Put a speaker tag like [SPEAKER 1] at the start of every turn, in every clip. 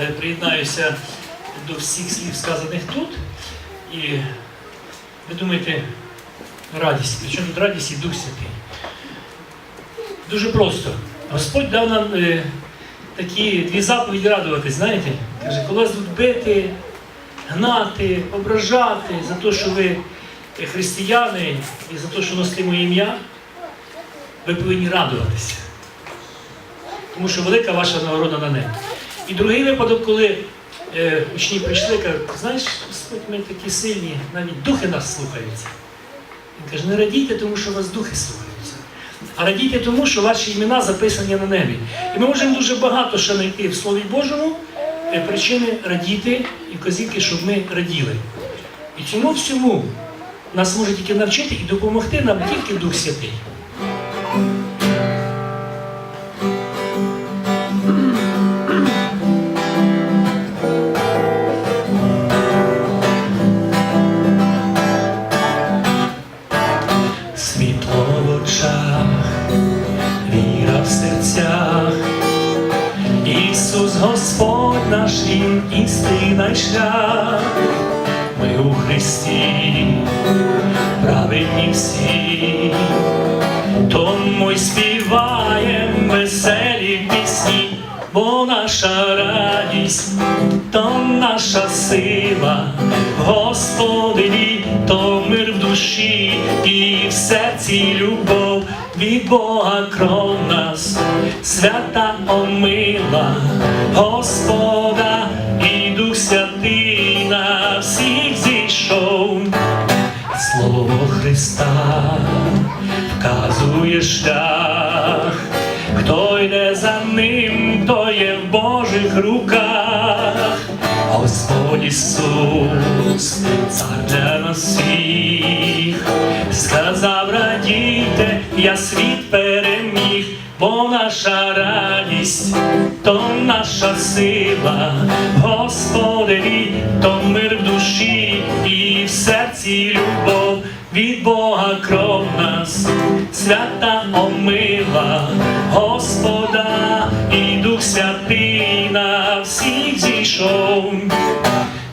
[SPEAKER 1] е, приєднаюся до всіх слів, сказаних тут. І ви думаєте, радість. Причому тут радість і Дух Святий. Дуже просто. Господь дав нам е, такі дві заповіді радуватись, знаєте? Каже, коли вас будуть бити, гнати, ображати за те, що ви християни і за те, що носите моє ім'я, ви повинні радуватися. Тому що велика ваша нагорода на небі. І другий випадок, коли е, учні прийшли, кажуть, знаєш, Господь, ми такі сильні, навіть духи нас слухаються. Він каже, не радійте, тому що вас духи слухаються. А радійте тому, що ваші імена записані на небі. І ми можемо дуже багато ще знайти в Слові Божому е, причини радіти і вказівки, щоб ми раділи. І цьому всьому нас може тільки навчити і допомогти нам тільки Дух Святий. Істина шлях, ми у Христі, праведні всі, тому й співаєм веселі пісні, бо наша радість, то наша сила, Господи, то мир в душі і в серці любов. Від Бога кров нас, свята омила, Господа Слово Христа. Вказує шлях, хто йде за ним, то є в Божих руках. Господь Ісус, цар для нас всіх, сказав радійте, я світ переміг, бо наша радість, то наша сила, Господи, то мир в душі і в серці любов від Бога кров нас, свята омила, Господа і Дух Святий на всіх зійшов.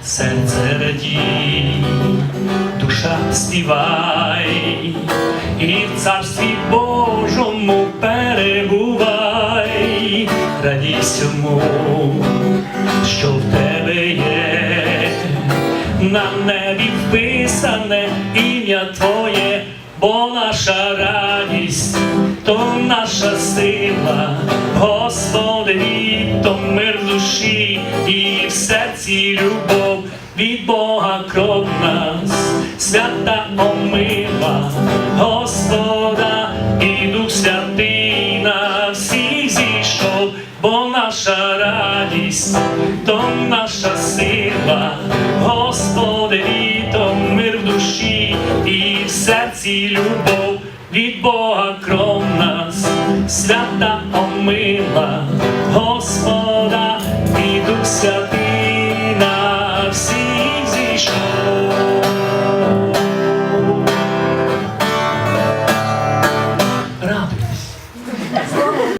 [SPEAKER 1] Серце радій, душа співай, і в царстві Божому перебувай, радій всьому, що в тебе на небі вписане ім'я Твоє, бо наша радість, то наша сила, Господи, то мир в душі і в серці любов. Від Бога кров нас, свята омила, Господа і Дух Святий бо наша радість то наша сила, Господи, то мир в душі і в серці любов. Від Бога кров нас, свята помила, Господа і Дух Святий.